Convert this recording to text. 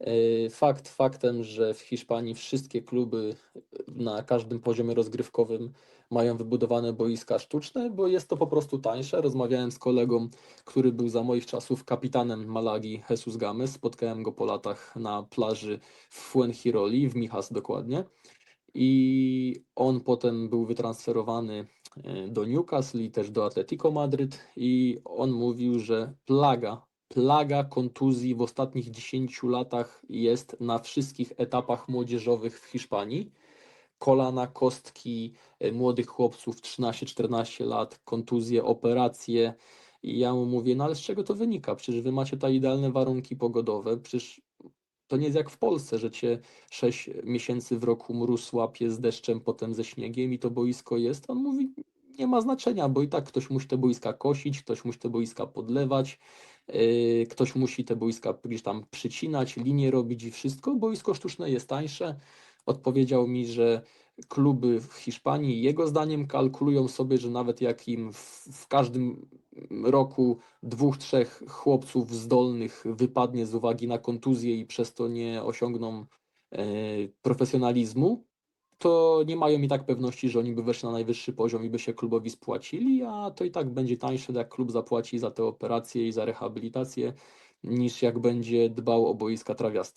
E, Fakt faktem, że w Hiszpanii wszystkie kluby na każdym poziomie rozgrywkowym mają wybudowane boiska sztuczne, bo jest to po prostu tańsze. Rozmawiałem z kolegą, który był za moich czasów kapitanem Malagi, Jesus Games. Spotkałem go po latach na plaży w Fuenhiroli, w Mijas dokładnie. I on potem był wytransferowany e, do Newcastle i też do Atletico Madryt i on mówił, że plaga, plaga kontuzji w ostatnich 10 latach jest na wszystkich etapach młodzieżowych w Hiszpanii. Kolana, kostki e, młodych chłopców 13-14 lat, kontuzje, operacje. I ja mu mówię, no ale z czego to wynika? Przecież wy macie tutaj idealne warunki pogodowe, przecież to nie jest jak w Polsce, że cię 6 miesięcy w roku mróz łapie z deszczem, potem ze śniegiem i to boisko jest. On mówi, nie ma znaczenia, bo i tak ktoś musi te boiska kosić, ktoś musi te boiska podlewać, yy, ktoś musi te boiska gdzieś tam przycinać, linie robić i wszystko. Boisko sztuczne jest tańsze. Odpowiedział mi, że kluby w Hiszpanii jego zdaniem kalkulują sobie, że nawet jak im w, w każdym roku dwóch, trzech chłopców zdolnych wypadnie z uwagi na kontuzję i przez to nie osiągną e, profesjonalizmu, to nie mają i tak pewności, że oni by weszli na najwyższy poziom i by się klubowi spłacili, a to i tak będzie tańsze, jak klub zapłaci za te operacje i za rehabilitację, niż jak będzie dbał o boiska trawiaste.